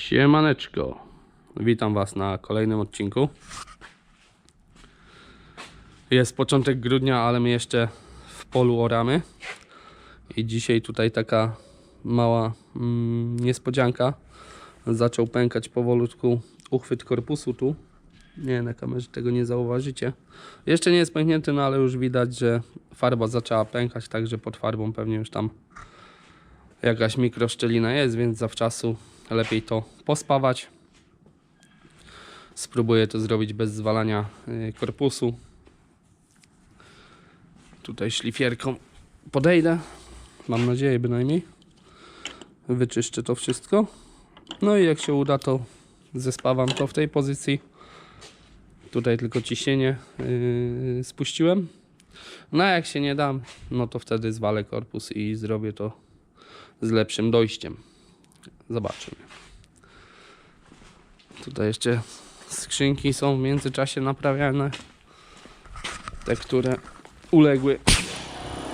Siemaneczko. Witam Was na kolejnym odcinku. Jest początek grudnia, ale my jeszcze w polu oramy. I dzisiaj tutaj taka mała mm, niespodzianka. Zaczął pękać powolutku uchwyt korpusu tu. Nie, na kamerze tego nie zauważycie. Jeszcze nie jest pęknięty, no ale już widać, że farba zaczęła pękać, także pod farbą pewnie już tam jakaś mikroszczelina jest, więc zawczasu lepiej to pospawać. Spróbuję to zrobić bez zwalania y, korpusu. Tutaj szlifierką podejdę. Mam nadzieję bynajmniej. Wyczyszczę to wszystko. No i jak się uda, to zespawam to w tej pozycji. Tutaj tylko ciśnienie yy, spuściłem. No a jak się nie dam, no to wtedy zwalę korpus i zrobię to z lepszym dojściem. Zobaczymy. Tutaj jeszcze skrzynki są w międzyczasie naprawiane. Te, które uległy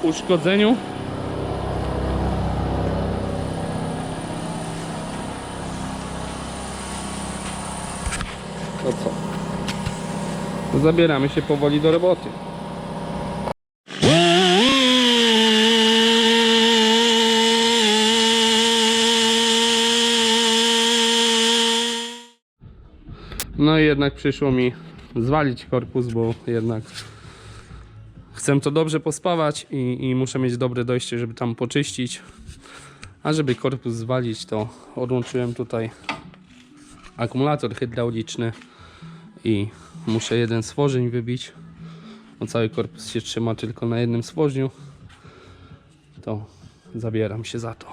uszkodzeniu. To co? Zabieramy się powoli do roboty. No i jednak przyszło mi zwalić korpus, bo jednak chcę to dobrze pospawać i, i muszę mieć dobre dojście, żeby tam poczyścić. A żeby korpus zwalić, to odłączyłem tutaj akumulator hydrauliczny i muszę jeden stworzeń wybić. Bo cały korpus się trzyma tylko na jednym stworzniu. To zabieram się za to.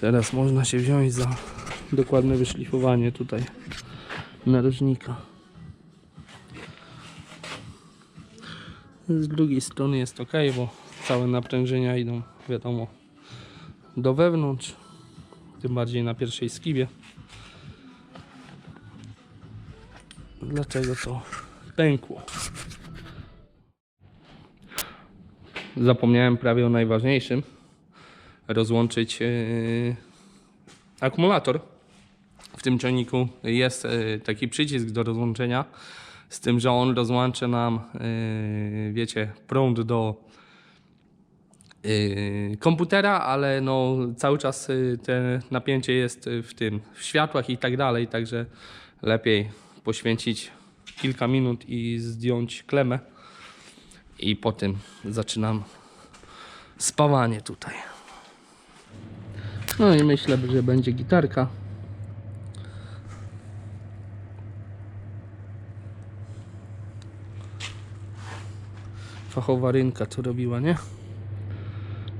Teraz można się wziąć za dokładne wyszlifowanie tutaj narożnika. Z drugiej strony jest ok, bo całe naprężenia idą, wiadomo, do wewnątrz, tym bardziej na pierwszej skibie. Dlaczego to pękło? Zapomniałem prawie o najważniejszym. Rozłączyć yy, akumulator. W tym czajniku jest e, taki przycisk do rozłączenia, z tym, że on rozłączy nam, e, wiecie, prąd do e, komputera, ale no cały czas te napięcie jest w tym, w światłach i tak dalej, także lepiej poświęcić kilka minut i zdjąć klemę i potem zaczynam spawanie tutaj. No i myślę, że będzie gitarka. Fachowa rynka to robiła, nie?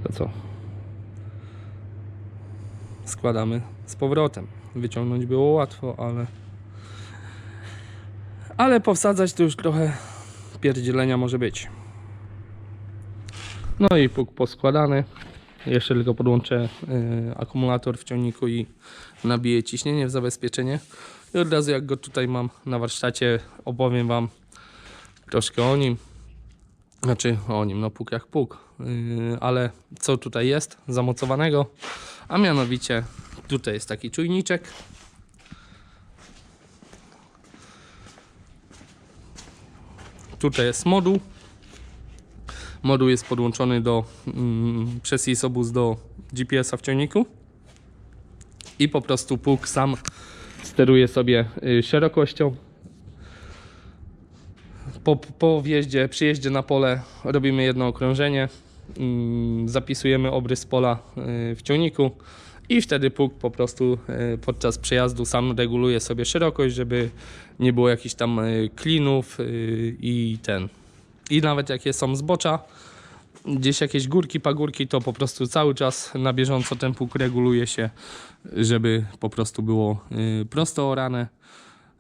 To co? Składamy z powrotem. Wyciągnąć było łatwo, ale... Ale powsadzać to już trochę pierdzielenia może być. No i puk poskładany. Jeszcze tylko podłączę y, akumulator w ciągniku i nabiję ciśnienie w zabezpieczenie. I od razu jak go tutaj mam na warsztacie opowiem Wam troszkę o nim. Znaczy o nim, no puk jak puk. Y, ale co tutaj jest zamocowanego? A mianowicie tutaj jest taki czujniczek. Tutaj jest moduł. Moduł jest podłączony do mm, przez ISOBUS do GPS-a w ciągniku i po prostu pług sam steruje sobie y, szerokością. Po, po wjeździe, przyjeździe na pole robimy jedno okrążenie, mm, zapisujemy obrys pola y, w ciągniku i wtedy pług po prostu y, podczas przejazdu sam reguluje sobie szerokość, żeby nie było jakichś tam y, klinów i ten. I nawet jakie są zbocza, gdzieś jakieś górki, pagórki, to po prostu cały czas na bieżąco ten pług reguluje się, żeby po prostu było prosto orane,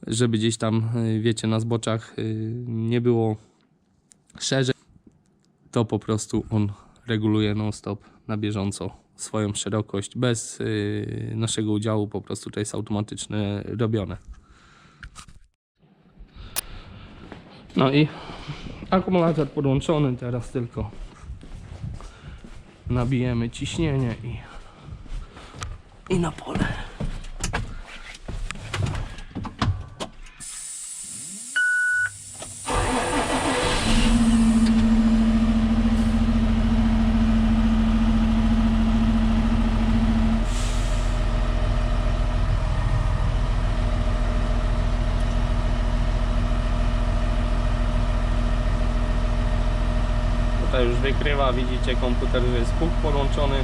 żeby gdzieś tam, y, wiecie, na zboczach y, nie było szerzej. To po prostu on reguluje non-stop na bieżąco swoją szerokość bez y, naszego udziału, po prostu to jest automatycznie robione. No i akumulator podłączony, teraz tylko nabijemy ciśnienie i i na pole. Tutaj już wykrywa, widzicie komputer, jest pług podłączony.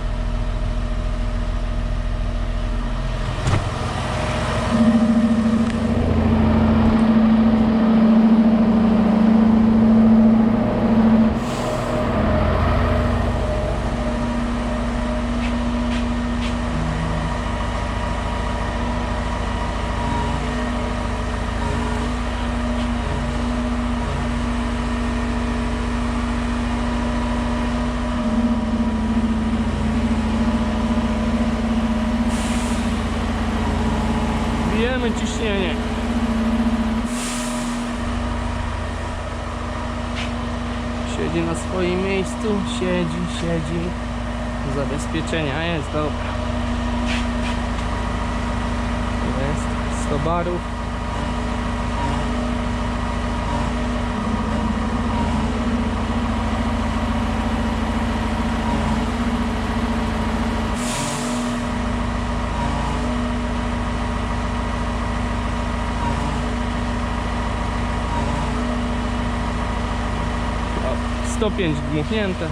Bijemy ciśnienie. Siedzi na swoim miejscu, siedzi, siedzi. Zabezpieczenia jest, dobra. Jest 100 barów. 105 dmuchnięte.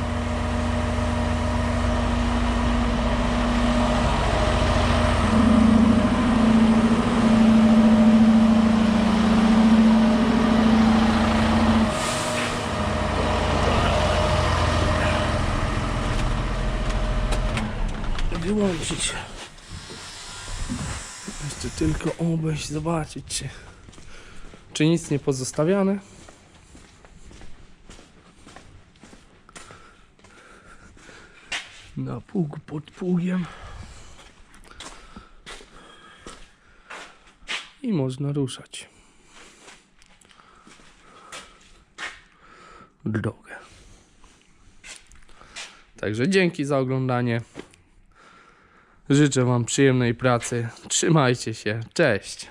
Wyłączyć. Jeszcze tylko obejść, zobaczyć czy, czy nic nie pozostawiane. Na pług pod pługiem i można ruszać drogę. Także dzięki za oglądanie. Życzę Wam przyjemnej pracy. Trzymajcie się. Cześć.